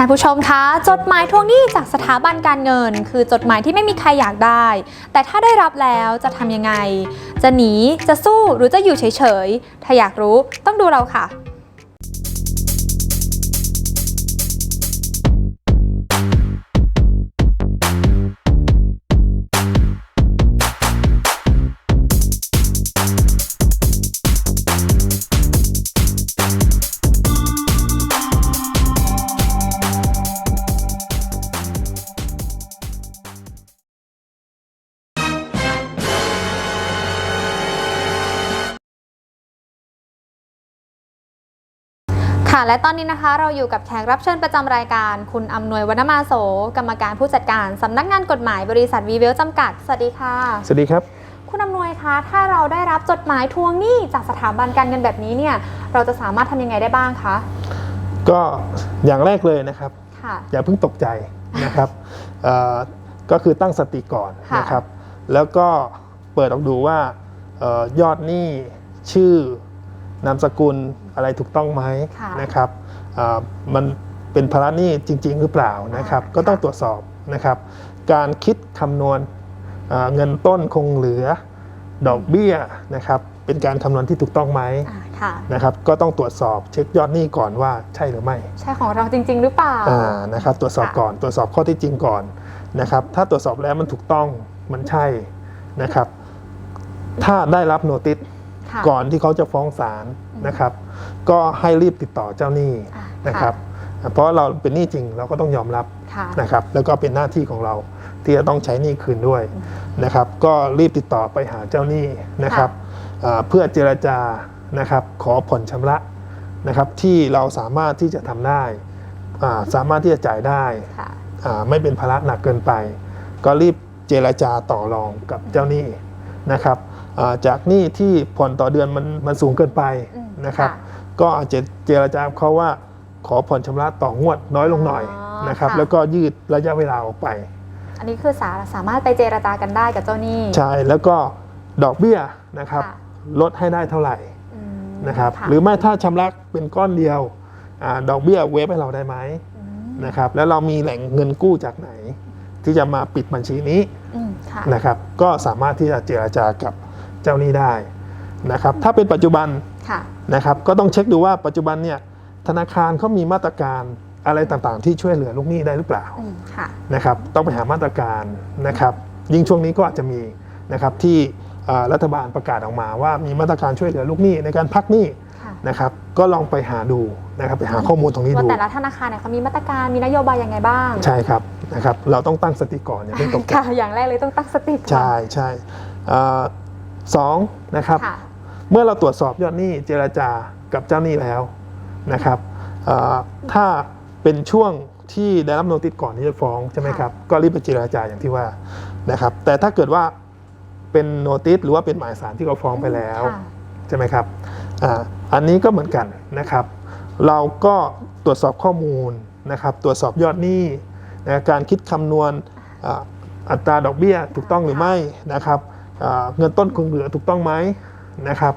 ท่านผู้ชมคะ จดหมายทวงหนี้จากสถาบันการเงิน คือจดหมายที่ไม่มีใครอยากได้ แต่ถ้าได้รับแล้วจะทำยังไง จะหนีจะสู้หรือจะอยู่เฉยๆ ถ้าอยากรู้ต้องดูเราค่ะ ค่ะ และตอนนี้นะคะเราอยู่กับแขกรับเชิญประจำรายการ คุณอำนวยวรรณมาโส กรรมการผู้จัดการสำนักงานกฎหมายบริษัทวีเวลจำกัด สวัสดีค่ะ สวัสดีครับ คุณอำนวยคะ ถ้าเราได้รับจดหมายทวงหนี้จากสถาบันการเงินแบบนี้เนี่ย เราจะสามารถทำยังไงได้บ้างคะ ก็อย่างแรกเลยนะครับค่ะอย่าเพิ่งตกใจนะครับเอ่อก็คือตั้งสติก่อนค่ะนะครับ แล้วก็เปิดออกดูว่าเอ่อยอดหนี้ชื่อ นามสกุลอะไรถูกต้องไหมค่ะนะครับเอ่อมันเป็นภาระหนี้จริง ๆ หรือเปล่านะครับอ่าก็ต้องค่ะตรวจสอบนะครับ การคิดคำนวณเอ่อเงินต้นคงเหลือดอกเบี้ยนะครับเป็นการคำนวณที่ถูกต้องไหมอ่าค่ะนะครับ ก็ต้องตรวจสอบเช็คยอดหนี้ก่อนว่าใช่หรือไม่ ใช่ของเราจริง ๆ หรือเปล่าอ่านะครับ ตรวจสอบค่ะก่อนตรวจสอบข้อเที่จริงก่อนนะครับ ถ้าตรวจสอบแล้วมันถูกต้องมันใช่นะครับ ถ้าได้รับโนติสค่ะ ก่อนที่เขาจะฟ้องศาลนะครับ ก็ให้รีบติดต่อเจ้าหนี้อ่านะครับ เพราะเราเป็นหนี้จริงเราก็ต้องยอมรับค่ะนะครับ แล้วก็เป็นหน้าที่ของเราที่จะต้องใช้หนี้คืนด้วยนะครับ ก็รีบติดต่อไปหาเจ้าหนี้นะครับอ่าเพื่อเจรจานะครับ ขอผ่อนชำระนะครับที่เราสามารถที่จะทำได้อ่าสามารถที่จะจ่ายได้ค่ะอ่าไม่เป็นภาระหนักเกินไป ก็รีบเจรจาต่อรองกับเจ้าหนี้นะครับอ่า จากหนี้ที่ผ่อนต่อเดือนมันมันสูงเกินไปอืมนะครับค่ะก็อาจจะเจรจากับเขาว่าขอผ่อนชำระต่องวดน้อยลงหน่อยอ๋อนะครับค่ะแล้วก็ยืดระยะเวลาออกไป อันนี้คือสาสามารถไปเจรจากันได้กับเจ้าหนี้ใช่แล้วก็ดอกเบี้ยนะครับค่ะลดให้ได้เท่าไหร่อืมนะครับค่ะหรือไม่ถ้าชำระเป็นก้อนเดียวอาดอกเบี้ยเวฟให้เราได้ไหมอืมนะครับแล้วเรามีแหล่งเงินกู้จากไหน ที่จะมาปิดบัญชีนี้อืมค่ะนะครับก็สามารถที่จะเจรจากับ เจ้าหนี้ได้นะครับถ้าเป็นปัจจุบันค่ะนะครับก็ต้องเช็คดูว่าปัจจุบันเนี่ยธนาคารเขามีมาตรการอะไรต่างๆ ที่ช่วยเหลือลูกหนี้ได้หรือเปล่าอืมค่ะนะครับต้องไปหามาตรการนะครับยิ่งช่วงนี้ก็อาจจะมีนะครับที่อ่ารัฐบาลประกาศออกมาว่ามีมาตรการช่วยเหลือลูกหนี้ในการพักหนี้ค่ะนะครับก็ลองไปหาดูนะครับไปหาข้อมูลตรงนี้ว่าดูแต่ละธนาคารเนี่ยเขามีมาตรการมีนโยบายยังไงบ้าง ใช่ครับนะครับเราต้องตั้งสติก่อนอย่าเพิ่งตกใจค่ะอย่างแรกเลยต้องตั้งสติก่อนใช่ใช่ อ่าสองนะครับค่ะเมื่อเราตรวจสอบยอดหนี้เจรจากับเจ้าหนี้แล้วนะครับอ่าถ้าเป็นช่วงที่ได้รับโนติสก่อนที่จะฟ้องใช่ไหมครับก็รีบไปเจรจาอย่างที่ว่านะครับแต่ถ้าเกิดว่าเป็นโนติสหรือว่าเป็นหมายสารที่เขาฟ้องไปแล้วค่ะใช่ไหมครับอาอันนี้ก็เหมือนกันนะครับ เราก็ตรวจสอบข้อมูลนะครับ ตรวจสอบยอดหนี้นะการคิดคำนวณอ่าอัตราดอกเบี้ยถูกต้องหรือไม่นะครับอ่า เงินต้นคงเหลือถูกต้องไหมนะครับ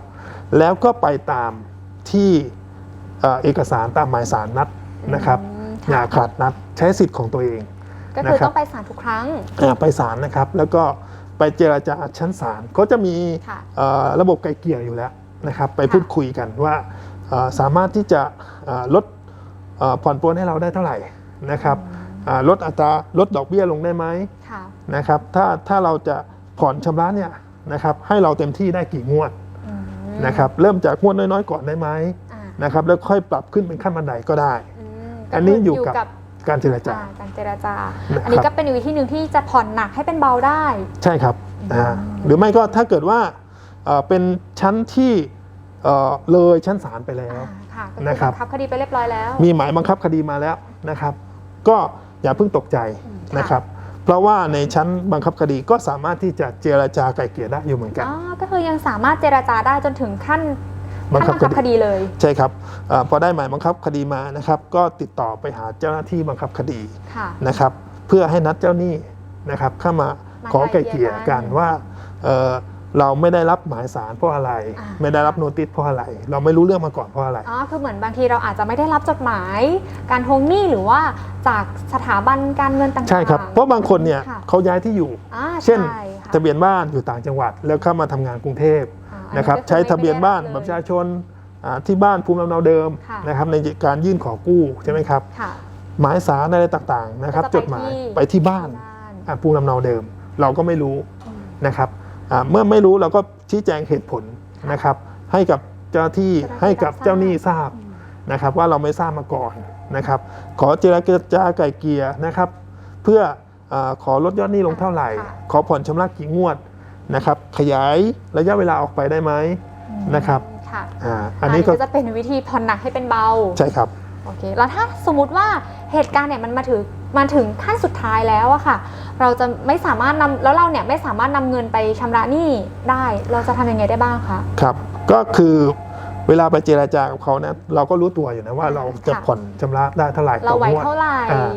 แล้วก็ไปตามที่อ่าเอกสารตามหมายสารนัดนะครับอืมอย่าค่ะขาดนัดใช้สิทธิ์ของตัวเองก็คือนะครับต้องไปศาลทุกครั้งอ่าไปศาลนะครับ แล้วก็ไปเจราจาชั้นศาลเขาจะมีค่ะเอ่อระบบไกลเกลี่ยอยู่แล้วนะครับ ไปค่ะพูดคุยกันว่าเอ่อสามารถที่จะเอ่อลดเอ่อผ่อนปลนให้เราได้เท่าไหร่นะครับอ่าลดอัตราลดดอกเบี้ยลงได้ไหมค่ะนะครับ ถ้าถ้าเราจะ ผ่อนชำระเนี่ยนะครับให้เราเต็มที่ได้กี่งวดอืมนะครับเริ่มจากงวดน้อยๆก่อนได้ไหมอ่านะครับแล้วค่อยปรับขึ้นเป็นขั้นบันไดก็ได้อืมอันนี้ก็คือยู่กับการเจรจาอ่าการเจรจานะครับอันนี้ก็เป็นอีกวิธีหนึ่งที่จะผ่อนหนักให้เป็นเบาได้ ใช่ครับอืมนะฮะหรือไม่ก็ถ้าเกิดว่าเอ่อเป็นชั้นที่เอ่อเลยชั้นศาลไปแล้วอ่าค่ะก็คือนะครับบังคับคดีไปเรียบร้อยแล้ว มีหมายบังคับคดีมาแล้วนะครับ ก็อย่าเพิ่งตกใจอืมค่ะนะครับ เพราะว่าในชั้นบังคับคดีก็สามารถที่จะเจรจาไกล่เกลี่ยได้อยู่เหมือนกันอ๋อก็คือยังสามารถเจรจาได้จนถึงขั้นบังคับขั้นบังคับคคดีดีเลย ใช่ครับเออพอได้หมายบังคับคดีมานะครับ ก็ติดต่อไปหาเจ้าหน้าที่บังคับคดีค่ะนะครับ เพื่อให้นัดเจ้าหนี้นะครับเข้ามามาขอไกล่เกลี่ยไกล่เกลี่ยกักันนว่า เอ่อเราไม่ได้รับหมายสารเพราะอะไร อ่า ไม่ได้รับโนติสเพราะอะไร เราไม่รู้เรื่องมาก่อนเพราะอะไร อ๋อคือเหมือนบางทีเราอาจจะไม่ได้รับจดหมาย การทวงหนี้หรือว่าจากสถาบันการเงินต่างๆ ใช่ครับ เพราะบางคนเนี่ยค่ะ เขาย้ายที่อยู่ อ่าเช่นใค่ะทะเบียนบ้านอยู่ต่างจังหวัด แล้วเข้ามาทำงานกรุงเทพอ่าอันะครับก็อใช้ทะเบียนบ้านไม่บัตรประได้ชาชนอ่าที่บ้านภูมิลำเนาเดิมค่ะ นะครับในการยื่นขอกู้ใช่ไหมครับค่ะ หมายสารอะไรต่างๆนะครับก็จจะดหมายไปที่ ไปที่บ้าน บ้านอ่าภูมิลำเนาเดิม เราก็ไม่รู้อืมนะครับอ่า เมื่อไม่รู้เราก็ชี้แจงเหตุผลนะครับ ให้กับเจ้าที่เจ้าหน้าที่ให้กับรับทราบเจ้าหนี้ทราบนะครับว่าเราไม่ทราบมาก่อนนะครับ ขอเจรจาไก่เกลียนะครับ เพื่ออาขอลดยอดหนี้ลงเท่าไหร่ค่ะขอผ่อนชำระกี่งวดนะครับ ขยายระยะเวลาออกไปได้ไหมนะครับค่ะอ่าอันนี้ก็จะเป็นวิธีผ่อนหนักให้เป็นเบาใช่ครับโอเคแล้วถ้าสมมติว่าเหตุการณ์เนี่ยมันมาถึงมาถึงขั้นสุดท้ายแล้วอะค่ะ เราจะไม่สามารถนำแล้วเราเนี่ยไม่สามารถนำเงินไปชำระหนี้ได้ เราจะทำยังไงได้บ้างคะ ครับ ก็คือเวลาไปเจราจากับเขานะเราก็รู้ตัวอยู่นะว่าเราจะค่ะ ผ่อนชำระได้เท่าไหร่เราต่อไหวงวดเท่าไหร่อ่า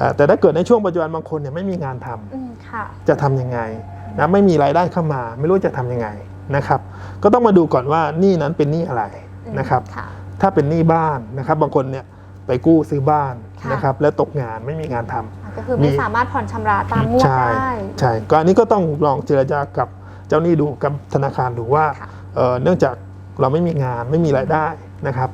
อ่าแต่ถ้าเกิดในช่วงปัจจุบันบางคนเนี่ยไม่มีงานทำ อืมค่ะ จะทำยังไงนะไม่มีรายได้เข้ามา ไม่รู้จะทำยังไงนะครับก็ต้องมาดูก่อนว่าหนี้นั้นเป็นหนี้อะไรนะครับ ค่ะ ถ้าเป็นหนี้บ้านนะครับ บางคนเนี่ย ไปกู้ซื้อบ้านค่ะนะครับแล้วตกงานไม่มีงานทำอะก็คือไม่มีสามารถผ่อนชำระตามงวดใช่ได้ใช่ก็อันนี้ก็ต้องลองเจรจากับเจ้าหนี้ดูกับธนาคารดูว่าค่ะเอ่อเนื่องจากเราไม่มีงานไม่มีรายได้นะครับ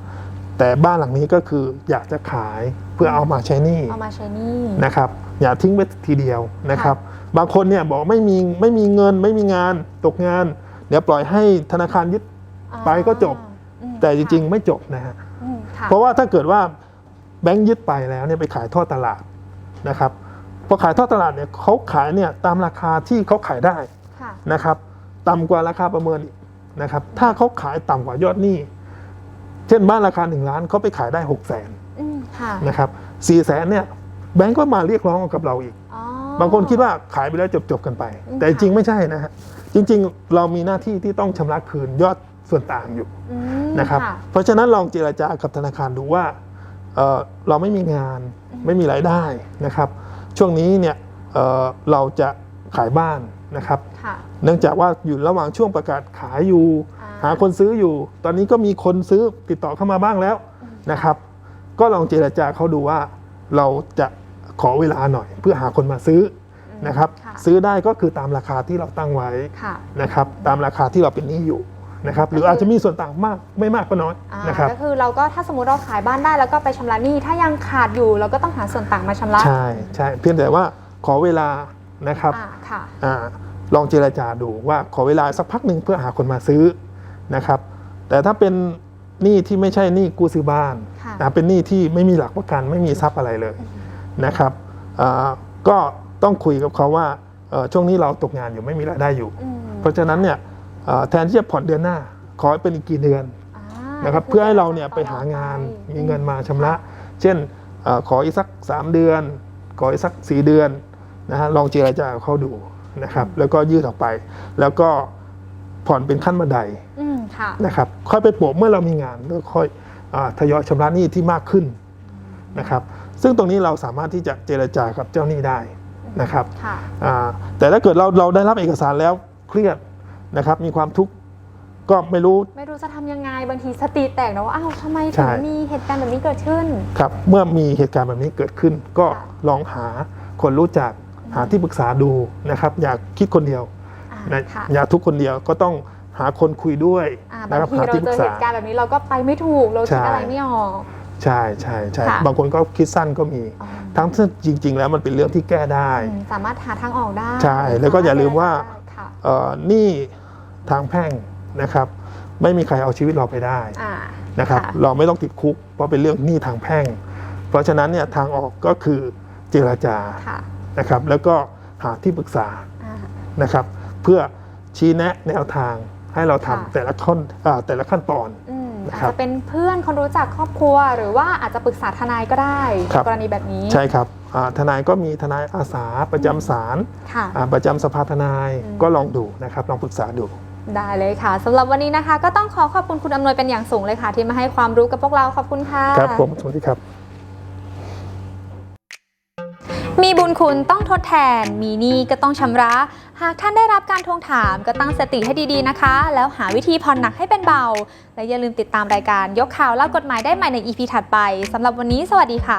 แต่บ้านหลังนี้ก็คืออยากจะขายเพื่อเอามาใช้หนี้เอามาใช้หนี้นะครับอย่าทิ้งไว้ทีเดียวนะครับ บางคนเนี่ยบอกไม่มีไม่มีเงินไม่มีงานตกงาน เดี๋ยวปล่อยให้ธนาคารยึดไปก็จบอืมแต่จริงค่ะๆไม่จบนะฮะอืมค่ะเพราะว่าถ้าเกิดว่า แบงค์ยึดไปแล้วเนี่ยไปขายทอดตลาดนะครับพอขายทอดตลาดเนี่ยเขาขายเนี่ยตามราคาที่เขาขายได้ค่ะนะครับต่ำกว่าราคาประเมินอีกนะครับ ถ้าเขาขายต่ำกว่ายอดหนี้ เช่นบ้านราคา1ล้านเขาไปขายได้6 0 0 0 0นอืมค่ะนะครับสี่แสนเนี่ยแบงก์ก็มาเรียกร้องกับเราอีกอ๋อบางคนคิดว่าขายไปแล้วจบๆกันไปอืมแต่จริงๆไม่ใช่นะฮะจริง ๆ เรามีหน้าที่ที่ต้องชำระคืนยอดส่วนต่างอยู่อืมนะครับค่ะเพราะฉะนั้นลองเจรจากับธนาคารดูว่า เอ่อเราไม่มีงานอืมไม่มีรายได้นะครับ ช่วงนี้เนี่ยเอ่อเราจะขายบ้านนะครับค่ะเนื่องจากว่าอยู่ระหว่างช่วงประกาศขายอยู่อ่าหาคนซื้ออยู่ ตอนนี้ก็มีคนซื้อติดต่อเข้ามาบ้างแล้วอืมนะครับ ก็ลองเจรจาเขาดูว่าเราจะขอเวลาหน่อย เพื่อหาคนมาซื้ออืมนะครับค่ะซื้อได้ก็คือตามราคาที่เราตั้งไว้ค่ะนะครับ ตามราคาที่เราเป็นหนี้อยู่ นะครับหรืออาจจะมีส่วนต่างมากไม่มากก็น้อยอ่านะครับ ก็คือเราก็ถ้าสมมติเราขายบ้านได้แล้วก็ไปชำระหนี้ถ้ายังขาดอยู่เราก็ต้องหาส่วนต่างมาชำระใช่ใช่เพียงแต่ว่าขอเวลานะครับอ่าค่ะ อาลองเจรจาดูว่าขอเวลาสักพักหนึ่งเพื่อหาคนมาซื้อนะครับ แต่ถ้าเป็นหนี้ที่ไม่ใช่หนี้กู้ซื้อบ้านค่ะ นะเป็นหนี้ที่ไม่มีหลักประกันไม่มีทรัพย์อะไรเลยนะครับอ่าก็ต้องคุยกับเขาว่าเอ่อช่วงนี้เราตกงานอยู่ไม่มีรายได้อยู่ อืมเพราะฉะนั้นเนี่ยอ่า แทนที่จะผ่อนเดือนหน้า ขอให้เป็นอีกกี่เดือนอ่านะครับก็เพื่อให้เราเนี่ยไปหางานมีเงินมาชำระ เช่นอาขออีกสัก 3 เดือน ขออีกสัก 4 เดือนนะฮะลองเจรจากับเขาดูนะครับแล้วก็ยืดออกไป แล้วก็ผ่อนเป็นขั้นบันไดอืมค่ะนะครับค่อยไปโปะเมื่อเรามีงานแล้วค่อยอาทยอยชำระหนี้ที่มากขึ้นนะครับซึ่งตรงนี้เราสามารถที่จะเจรจากับเจ้าหนี้ได้นะครับค่ะอ่าแต่ถ้าเกิดเราเราได้รับเอกสารแล้วเครียด นะครับ มีความทุกข์ก็ไม่รู้ ไม่รู้จะทำยังไงบางทีสติแตกนะว่าอ้าวทำไมใช่ถึงมีเหตุการณ์แบบนี้เกิดขึ้น ครับ เมื่อมีเหตุการณ์แบบนี้เกิดขึ้น ก็ค่ะลองหาคนรู้จักหาที่ปรึกษาดูนะครับ อย่าคิดคนเดียวอ่านะค่ะอย่าทุกคนเดียวก็ต้องหาคนคุยด้วยอ่านะบางครับทีหาเราที่ปเจรึอกเหษา ตุการณ์แบบนี้เราก็ไปไม่ถูกเราคิดใช่ อะไรไม่ออก ใช่ใช่ใช่ค่ะ บางคนก็คิดสั้นก็มี อ๋อทั้งที่จริง ๆ แล้วมันเป็นเรื่องที่แก้ได้ อืมสามารถหาทางออกได้ใช่แล้วก็อย่าลืมว่าค่ะ เอ่อหนี่ ทางแพ่งนะครับ ไม่มีใครเอาชีวิตเราไปได้อ่านะครับค่ะเราไม่ต้องติดคุก เพราะเป็นเรื่องหนี้ทางแพ่ง เพราะฉะนั้นเนี่ยทางออกก็คือเจรจาค่ะนะครับ แล้วก็หาที่ปรึกษาอ่านะครับ เพื่อชี้แนะแนวทางให้เราทำค่ะแต่ละขั้นอ่าแต่ละขั้นตอนอืมนะอาจครับจะเป็นเพื่อนคนรู้จักครอบครัว หรือว่าอาจจะปรึกษาทนายก็ได้ครับกรณีแบบนี้ใช่ครับอ่าทนายก็มีทนายอาสาประจำศาลค่ะอ่าประจำสภาทนายอืมก็ลองดูนะครับ ลองปรึกษาดู ได้เลยค่ะสำหรับวันนี้นะคะ ก็ต้องขอขอบคุณคุณอำนวยเป็นอย่างสูงเลยค่ะ ที่มาให้ความรู้กับพวกเราขอบคุณค่ะ ครับผมสวัสดีครับ มีบุญคุณต้องทดแทน มีหนี้ก็ต้องชำระ หากท่านได้รับการทวงถามก็ตั้งสติให้ดีๆนะคะ แล้วหาวิธีผ่อนหนักให้เป็นเบา และอย่าลืมติดตามรายการยกข่าวเล่ากฎหมายได้ใหม่ใน EP ถัดไปสำหรับวันนี้สวัสดีค่ะ